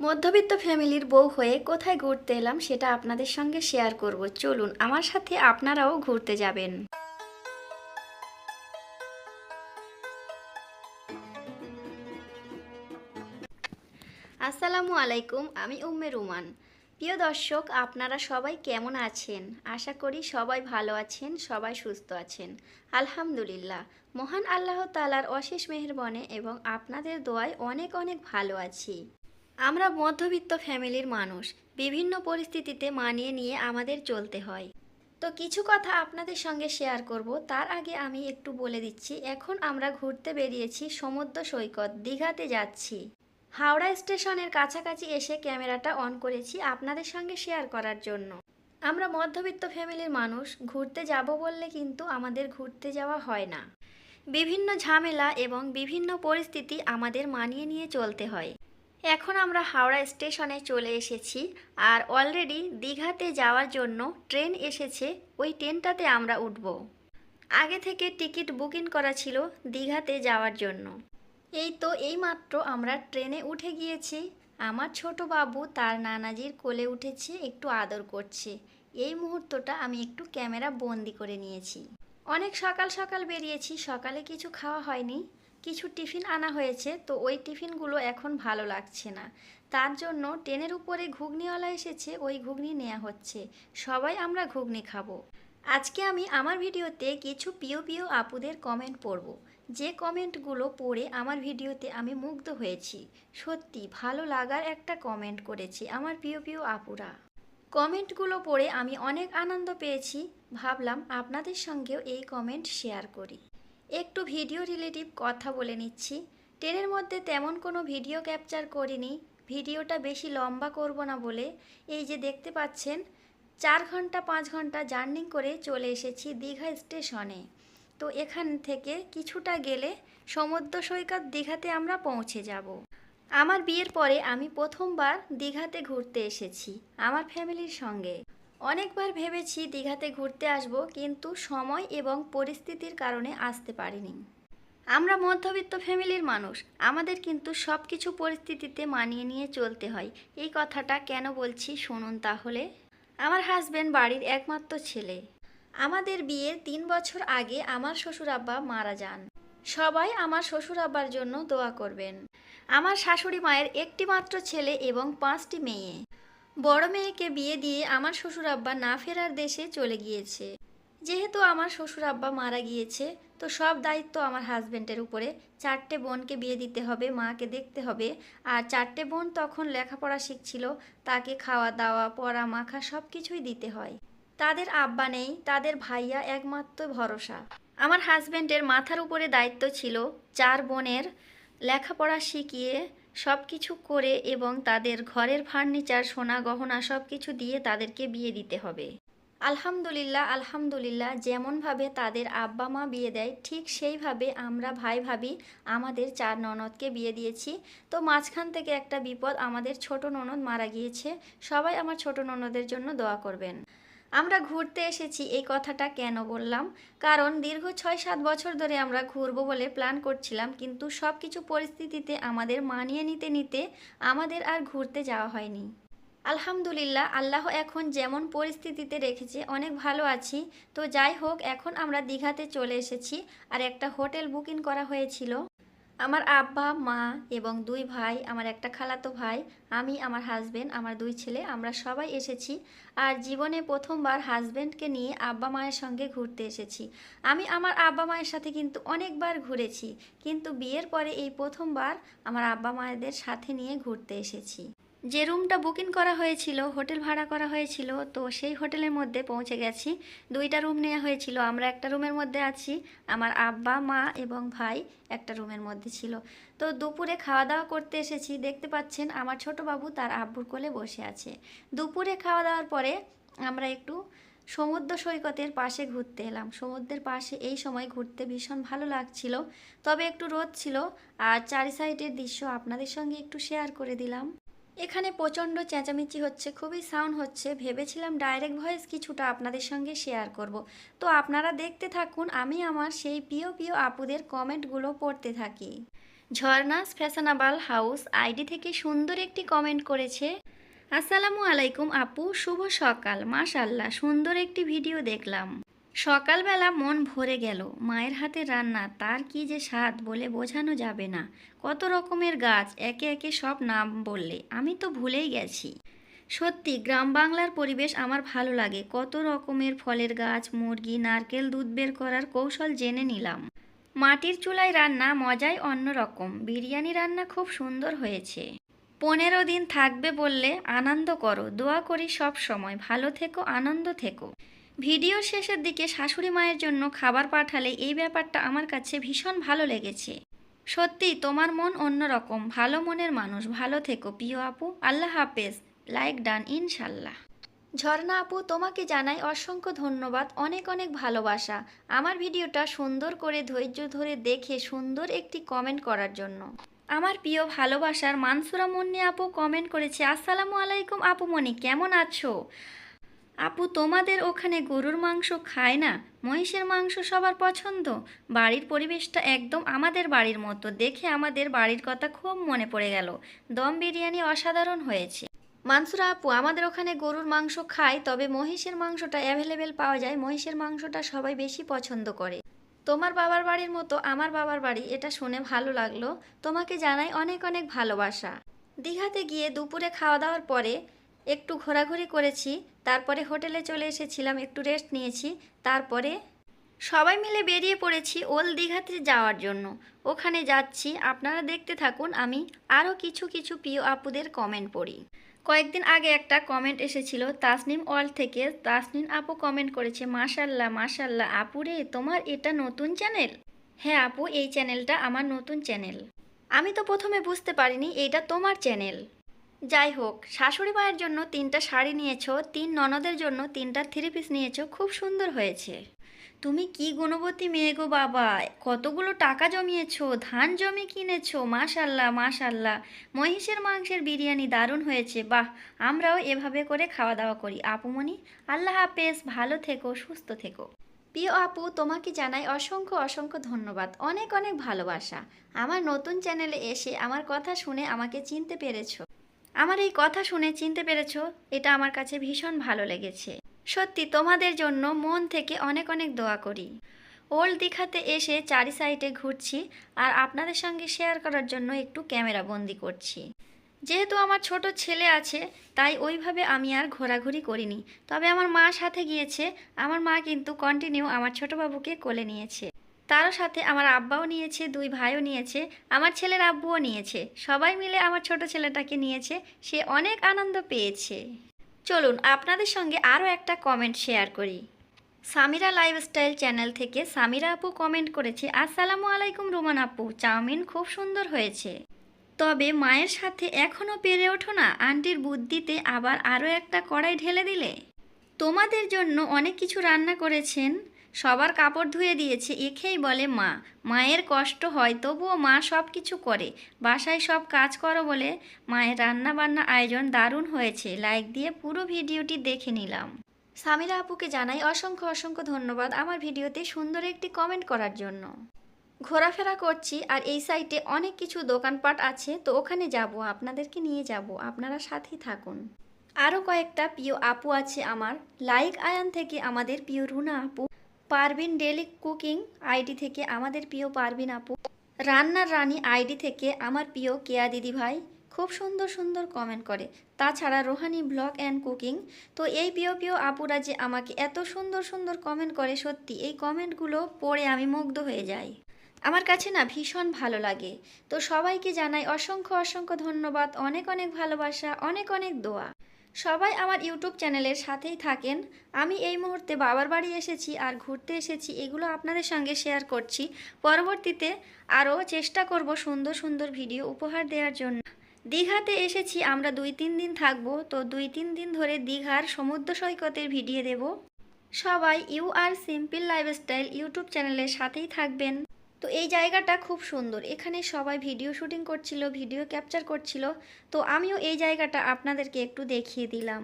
মধ্যবিত্ত ফ্যামিলির বউ হয়ে কোথায় ঘুরতে এলাম সেটা আপনাদের সঙ্গে শেয়ার করব। চলুন, আমার সাথে আপনারাও ঘুরতে যাবেন। আসসালামু আলাইকুম, আমি উম্মে রুমান। প্রিয় দর্শক, আপনারা সবাই কেমন আছেন? আশা করি সবাই ভালো আছেন, সবাই সুস্থ আছেন। আলহামদুলিল্লাহ, মহান আল্লাহ তালার অশেষ মেহেরবনে এবং আপনাদের দোয়ায় অনেক অনেক ভালো আছি। আমরা মধ্যবিত্ত ফ্যামিলির মানুষ, বিভিন্ন পরিস্থিতিতে মানিয়ে নিয়ে আমাদের চলতে হয়। তো কিছু কথা আপনাদের সঙ্গে শেয়ার করব, তার আগে আমি একটু বলে দিচ্ছি, এখন আমরা ঘুরতে বেরিয়েছি সমুদ্র সৈকত, দীঘাতে যাচ্ছি। হাওড়া স্টেশনের কাছাকাছি এসে ক্যামেরাটা অন করেছি আপনাদের সঙ্গে শেয়ার করার জন্য। আমরা মধ্যবিত্ত ফ্যামিলির মানুষ, ঘুরতে যাব বললে কিন্তু আমাদের ঘুরতে যাওয়া হয় না। বিভিন্ন ঝামেলা এবং বিভিন্ন পরিস্থিতি আমাদের মানিয়ে নিয়ে চলতে হয়। এখন আমরা হাওড়া স্টেশনে চলে এসেছি আর অলরেডি দীঘাতে যাওয়ার জন্য ট্রেন এসেছে, ওই ট্রেনটাতে আমরা উঠব। আগে থেকে টিকিট বুকিং করা ছিল দীঘাতে যাওয়ার জন্য। এই তো এইমাত্র আমরা ট্রেনে উঠে গিয়েছি। আমার ছোট বাবু তার নানাজির কোলে উঠেছে, একটু আদর করছে। এই মুহূর্তটা আমি একটু ক্যামেরা বন্দি করে নিয়েছি। অনেক সকাল সকাল বেরিয়েছি, সকালে কিছু খাওয়া হয়নি। কিছু টিফিন আনা হয়েছে, তো ওই টিফিনগুলো এখন ভালো লাগছে না। তার জন্য ট্রেনের উপরে ঘুগনিওয়ালা এসেছে, ওই ঘুগনি নেওয়া হচ্ছে। সবাই আমরা ঘুগনি খাব। আজকে আমি আমার ভিডিওতে কিছু প্রিয় প্রিয় আপুদের কমেন্ট পড়ব। যে কমেন্টগুলো পড়ে আমার ভিডিওতে আমি মুগ্ধ হয়েছি। সত্যি ভালো লাগার একটা কমেন্ট করেছি আমার প্রিয় প্রিয় আপুরা। কমেন্টগুলো পড়ে আমি অনেক আনন্দ পেয়েছি। ভাবলাম আপনাদের সঙ্গেও এই কমেন্ট শেয়ার করি। একটু ভিডিও রিলেটিভ কথা বলে নিচ্ছি। ট্রেনের মধ্যে তেমন কোনো ভিডিও ক্যাপচার করিনি। ভিডিওটা বেশি লম্বা করব না বলে। এই যে দেখতে পাচ্ছেন, চার ঘণ্টা, পাঁচ ঘণ্টা জার্নি করে চলে এসেছি দীঘা স্টেশনে। তো এখান থেকে কিছুটা গেলে সমুদ্র সৈকত দীঘাতে আমরা পৌঁছে যাব। আমার বিয়ের পরে আমি প্রথমবার দীঘাতে ঘুরতে এসেছি, আমার ফ্যামিলির সঙ্গে। অনেকবার ভেবেছি দীঘাতে ঘুরতে আসব, কিন্তু সময় এবং পরিস্থিতির কারণে আসতে পারিনি। আমরা মধ্যবিত্ত ফ্যামিলির মানুষ, আমাদের কিন্তু সব কিছু পরিস্থিতিতে মানিয়ে নিয়ে চলতে হয়। এই কথাটা কেন বলছি শুনুন তাহলে। আমার হাজব্যান্ড বাড়ির একমাত্র ছেলে। আমাদের বিয়ের তিন বছর আগে আমার শ্বশুর আব্বা মারা যান। সবাই আমার শ্বশুর আব্বার জন্য দোয়া করবেন। আমার শাশুড়ি মায়ের একটি মাত্র ছেলে এবং পাঁচটি মেয়ে। বড় মেয়েকে বিয়ে দিয়ে আমার শ্বশুর আব্বা না ফেরার দেশে চলে গিয়েছে। যেহেতু আমার শ্বশুর আব্বা মারা গিয়েছে, তো সব দায়িত্ব আমার হাজব্যান্ডের উপরে। চারটে বোনকে বিয়ে দিতে হবে, মাকে দেখতে হবে। আর চারটে বোন তখন লেখাপড়া শিখছিল, তাকে খাওয়া দাওয়া, পড়া মাখা সব কিছুই দিতে হয়। তাদের আব্বা নেই, তাদের ভাইয়া একমাত্র ভরসা। আমার হাজব্যান্ডের মাথার উপরে দায়িত্ব ছিল, চার বোনের লেখাপড়া শিখিয়ে সব কিছু করে এবং তাদের ঘরের ফার্নিচার, সোনা গহনা সব কিছু দিয়ে তাদেরকে বিয়ে দিতে হবে। আলহামদুলিল্লাহ আলহামদুলিল্লাহ, যেমনভাবে তাদের আব্বা মা বিয়ে দেয়, ঠিক সেইভাবে আমরা ভাই ভাবি আমাদের চার ননদকে বিয়ে দিয়েছি। তো মাঝখান থেকে একটা বিপদ আমাদের ছোট ননদ মারা গিয়েছে। সবাই আমার ছোট ননদের জন্য দোয়া করবেন। আমরা ঘুরতে এসেছি, এই কথাটা কেন বললাম? কারণ দীর্ঘ ছয় সাত বছর ধরে আমরা ঘুরবো বলে প্ল্যান করছিলাম, কিন্তু সব কিছু পরিস্থিতিতে আমাদের মানিয়ে নিতে নিতে আমাদের আর ঘুরতে যাওয়া হয়নি। আলহামদুলিল্লাহ, আল্লাহ এখন যেমন পরিস্থিতিতে রেখেছে, অনেক ভালো আছি। তো যাই হোক, এখন আমরা দীঘাতে চলে এসেছি, আর একটা হোটেল বুকিং করা হয়েছিল। আমার আব্বা, মা এবং দুই ভাই, আমার একটা খালাতো ভাই, আমি, আমার হাজবেন্ড আমার দুই ছেলে, আমরা সবাই এসেছি। আর জীবনে প্রথমবার হাজবেন্ডকে নিয়ে আব্বা মায়ের সঙ্গে ঘুরতে এসেছি। আমি আমার আব্বা মায়ের সাথে কিন্তু অনেকবার ঘুরেছি, কিন্তু বিয়ের পরে এই প্রথমবার আমার আব্বা মায়েদের সাথে নিয়ে ঘুরতে এসেছি। যে রুমটা বুকিং করা হয়েছিল, হোটেল ভাড়া করা হয়েছিল, তো সেই হোটেলের মধ্যে পৌঁছে গেছি। দুইটা রুম নেওয়া হয়েছিল। আমরা একটা রুমের মধ্যে আছি। আমার আব্বা, মা এবং ভাই একটা রুমের মধ্যে ছিল। তো দুপুরে খাওয়া দাওয়া করতে এসেছি। দেখতে পাচ্ছেন, আমার ছোট বাবু তার আব্বুর কোলে বসে আছে। দুপুরে খাওয়া দাওয়ার পরে আমরা একটু সমুদ্র সৈকতের পাশে ঘুরতে এলাম। সমুদ্রের পাশে এই সময় ঘুরতে ভীষণ ভালো লাগছিল। তবে একটু রোদ ছিল। আর চারি সাইডের দৃশ্য আপনাদের সঙ্গে একটু শেয়ার করে দিলাম। এখানে প্রচণ্ড চেঁচামেচি হচ্ছে, খুবই সাউন্ড হচ্ছে। ভেবেছিলাম ডাইরেক্ট ভয়েস কিছুটা আপনাদের সঙ্গে শেয়ার করব। তো আপনারা দেখতে থাকুন, আমি আমার সেই প্রিয় প্রিয় আপুদের কমেন্টগুলো পড়তে থাকি। ঝর্ণাস ফ্যাশনেবল হাউস আইডি থেকে সুন্দর একটি কমেন্ট করেছে, আসসালামু আলাইকুম আপু, শুভ সকাল। মাশাল্লাহ সুন্দর একটি ভিডিও দেখলাম। সকালবেলা মন ভরে গেল, মায়ের হাতে রান্না তার কি যে স্বাদ বলে বোঝানো যাবে না। কত রকমের গাছ, একে একে সব নাম বললে, আমি তো ভুলেই গেছি। সত্যি গ্রাম বাংলার পরিবেশ আমার ভালো লাগে। কত রকমের ফলের গাছ, মুরগি, নারকেল দুধ বের করার কৌশল জেনে নিলাম। মাটির চুলায় রান্না মজাই অন্যরকম বিরিয়ানি রান্না খুব সুন্দর হয়েছে। পনেরো দিন থাকবে বললে আনন্দ করো, দোয়া করি সব সময়। ভালো থেকো, আনন্দ থেকো। ভিডিও শেষের দিকে শাশুড়ি মায়ের জন্য খাবার পাঠালে এই ব্যাপারটা আমার কাছে ভীষণ ভালো লেগেছে। সত্যি, তোমার মন অন্যরকম। ভালো মনের মানুষ। ভালো থেকো, প্রিয় আপু। আল্লাহ হাফেজ। লাইক ডান, ইনশাল্লাহ। ঝর্ণা আপু, তোমাকে জানাই অসংখ্য ধন্যবাদ। অনেক অনেক ভালোবাসা। আমার ভিডিওটা সুন্দর করে ধৈর্য ধরে দেখে সুন্দর একটি কমেন্ট করার জন্য। আমার প্রিয় ভালোবাসার মানসুরা মুন্নি আপু কমেন্ট করেছে, আসসালামু আলাইকুম আপু মনি, কেমন আছো? আপু, তোমাদের ওখানে গরুর মাংস খায় না? মহিষের মাংস সবার পছন্দ। বাড়ির পরিবেশটা একদম আমাদের বাড়ির মতো। দেখে আমাদের বাড়ির কথা খুব মনে পড়ে গেল। দম বিরিয়ানি অসাধারণ হয়েছে। মানসুরা আপু, আমাদের ওখানে গরুর মাংস খায়, তবে মহিষের মাংসটা অ্যাভেলেবেল পাওয়া যায়। মহিষের মাংসটা সবাই বেশি পছন্দ করে। তোমার বাবার বাড়ির মতো আমার বাবার বাড়ি, এটা শুনে ভালো লাগল। তোমাকে জানাই অনেক অনেক ভালোবাসা। দীঘাতে গিয়ে দুপুরে খাওয়া দাওয়ার পরে একটু ঘোরাঘুরি করেছি, তারপরে হোটেলে চলে এসেছিলাম, একটু রেস্ট নিয়েছি, তারপরে সবাই মিলে বেরিয়ে পড়েছি ওল দীঘাতে যাওয়ার জন্য। ওখানে যাচ্ছি, আপনারা দেখতে থাকুন, আমি আরও কিছু কিছু প্রিয় আপুদের কমেন্ট পড়ি। কয়েকদিন আগে একটা কমেন্ট এসেছিল, তাসনিম ওয়ার্ল্ড থেকে, তাসনিম আপু কমেন্ট করেছে মাশাল্লাহ মাশাল্লাহ আপুরে তোমার এটা নতুন চ্যানেল হ্যাঁ আপু, এই চ্যানেলটা আমার নতুন চ্যানেল আমি তো প্রথমে বুঝতে পারিনি, এইটা তোমার চ্যানেল যাই হোক, শাশুড়ি মায়ের জন্য তিনটা শাড়ি নিয়েছো, তিন ননদের জন্য তিনটা থ্রি পিস নিয়েছো, খুব সুন্দর হয়েছে। তুমি কি গুণবতী মেয়ে গো বাবা? কতগুলো টাকা জমিয়েছো, ধান জমি কিনেছো মাশাল্লাহ মাশাল্লাহ মহিষের মাংসের বিরিয়ানি দারুণ হয়েছে, বাহ! আমরাও এভাবে করে খাওয়া দাওয়া করি আপুমনি আল্লাহ হাফেজ, ভালো থেকো, সুস্থ থেকো। প্রিয় আপু, তোমাকে জানাই অসংখ্য অসংখ্য ধন্যবাদ। অনেক অনেক ভালোবাসা। আমার নতুন চ্যানেলে এসে আমার কথা শুনে আমাকে চিনতে পেরেছ। আমার এই কথা শুনে চিনতে পেরেছ, এটা আমার কাছে ভীষণ ভালো লেগেছে। সত্যি, তোমাদের জন্য মন থেকে অনেক অনেক দোয়া করি। ওল্ড দীঘাতে এসে চারি সাইডে ঘুরছি আর আপনাদের সঙ্গে শেয়ার করার জন্য একটু ক্যামেরা বন্দি করছি। যেহেতু আমার ছোট ছেলে আছে, তাই ওইভাবে আমি আর ঘোরাঘুরি করিনি। তবে আমার মা সাথে গিয়েছে, আমার মা কিন্তু কন্টিনিউ আমার ছোট বাবুকে কোলে নিয়েছে। তারও সাথে আমার আব্বাও নিয়েছে, দুই ভাইও নিয়েছে, আমার ছেলের আব্বুও নিয়েছে। সবাই মিলে আমার ছোট ছেলেটাকে নিয়েছে, সে অনেক আনন্দ পেয়েছে। চলুন আপনাদের সঙ্গে আরও একটা কমেন্ট শেয়ার করি। সামিরা লাইফস্টাইল চ্যানেল থেকে সামিরা আপু কমেন্ট করেছে, আসসালামু আলাইকুম রোমান আপু, চাউমিন খুব সুন্দর হয়েছে। তবে মায়ের সাথে এখনও পেরে ওঠো না, আন্টির বুদ্ধিতে আবার আরও একটা কড়াই ঢেলে দিলে? তোমাদের জন্য অনেক কিছু রান্না করেছেন সবার কাপড় ধুয়ে দিয়েছে এখেই বলে মা। মায়ের কষ্ট হয়, তবুও মা সব কিছু করে। বাসায় সব কাজ করো বলে মায়ের রান্না বান্না আয়োজন দারুণ হয়েছে। লাইক দিয়ে পুরো ভিডিওটি দেখে নিলাম। সামিরা আপুকে জানাই অসংখ্য অসংখ্য ধন্যবাদ আমার ভিডিওতে সুন্দর একটি কমেন্ট করার জন্য। ঘোরাফেরা করছি আর এই সাইটে অনেক কিছু দোকানপাট আছে, তো ওখানে যাব, আপনাদেরকে নিয়ে যাব, আপনারা সাথেই থাকুন। আরও কয়েকটা প্রিয় আপু আছে আমার। লাইক আয়ান থেকে আমাদের প্রিয় রুনা আপু। পারবিন ডেলি কুকিং আইডি থেকে আমাদের প্রিয় পারবিন আপু। রান্নার রানী আইডি থেকে আমার প্রিয় কেয়া দিদি ভাই খুব সুন্দর সুন্দর কমেন্ট করে। তাছাড়া রোহানি ব্লগ অ্যান্ড কুকিং। তো এই প্রিয় প্রিয় আপুরা যে আমাকে এত সুন্দর সুন্দর কমেন্ট করে, সত্যি এই কমেন্টগুলো পড়ে আমি মুগ্ধ হয়ে যাই। আমার কাছে না ভীষণ ভালো লাগে। তো সবাইকে জানাই অসংখ্য অসংখ্য ধন্যবাদ, অনেক অনেক ভালোবাসা, অনেক অনেক দোয়া। সবাই আমার ইউটিউব চ্যানেলের সাথেই থাকেন। আমি এই মুহূর্তে বাবার বাড়ি এসেছি আর ঘুরতে এসেছি, এগুলো আপনাদের সঙ্গে শেয়ার করছি। পরবর্তীতে আরও চেষ্টা করব সুন্দর সুন্দর ভিডিও উপহার দেওয়ার জন্য। দীঘাতে এসেছি, আমরা দুই তিন দিন থাকব, তো দুই তিন দিন ধরে দীঘার সমুদ্র সৈকতের ভিডিও দেব। সবাই you are simple lifestyle YouTube চ্যানেলের সাথেই থাকবেন। তো এই জায়গাটা খুব সুন্দর। এখানে সবাই ভিডিও শুটিং করছিল, ভিডিও ক্যাপচার করছিল। তো আমিও এই জায়গাটা আপনাদেরকে একটু দেখিয়ে দিলাম।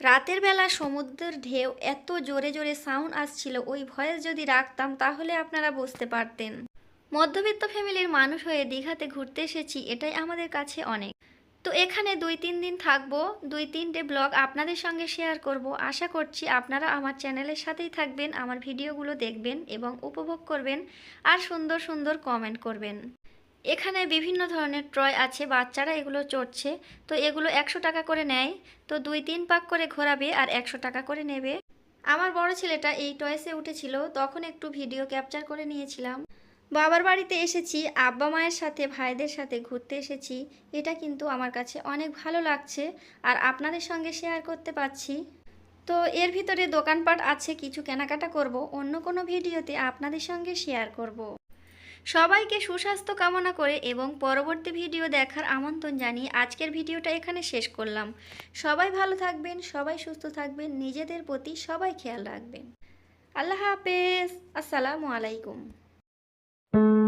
রাতের বেলা সমুদ্রের ঢেউ এত জোরে জোরে সাউন্ড আসছিল, ওই ভয়েস যদি রাখতাম তাহলে আপনারা বুঝতে পারতেন। মধ্যবিত্ত ফ্যামিলির মানুষ হয়ে দীঘাতে ঘুরতে এসেছি, এটাই আমাদের কাছে অনেক। তো এখানে দুই তিন দিন থাকব, দুই তিনটে ব্লগ আপনাদের সঙ্গে শেয়ার করব। আশা করছি আপনারা আমার চ্যানেলের সাথেই থাকবেন, আমার ভিডিওগুলো দেখবেন এবং উপভোগ করবেন আর সুন্দর সুন্দর কমেন্ট করবেন। এখানে বিভিন্ন ধরনের ট্রয় আছে, বাচ্চারা এগুলো চড়ছে। তো এগুলো একশো টাকা করে নেয়, তো দুই তিন পাক করে ঘোরাবে আর একশো টাকা করে নেবে। আমার বড় ছেলেটা এই টয়েসে উঠেছিল, তখন একটু ভিডিও ক্যাপচার করে নিয়েছিলাম। বাবার বাড়িতে এসেছি, আব্বা মায়ের সাথে, ভাইদের সাথে ঘুরতে এসেছি। এটা কিন্তু আমার কাছে অনেক ভালো লাগছে আর আপনাদের সঙ্গে শেয়ার করতে পারছি। তো এর ভিতরে দোকানপাট আছে, কিছু কেনাকাটা করব, অন্য কোনো ভিডিওতে আপনাদের সঙ্গে শেয়ার করব। সবাইকে সুস্বাস্থ্য কামনা করে এবং পরবর্তী ভিডিও দেখার আমন্ত্রণ জানিয়ে আজকের ভিডিওটা এখানে শেষ করলাম। সবাই ভালো থাকবেন, সবাই সুস্থ থাকবেন, নিজেদের প্রতি সবাই খেয়াল রাখবেন। আল্লাহ হাফেজ, আসসালামু আলাইকুম। thank you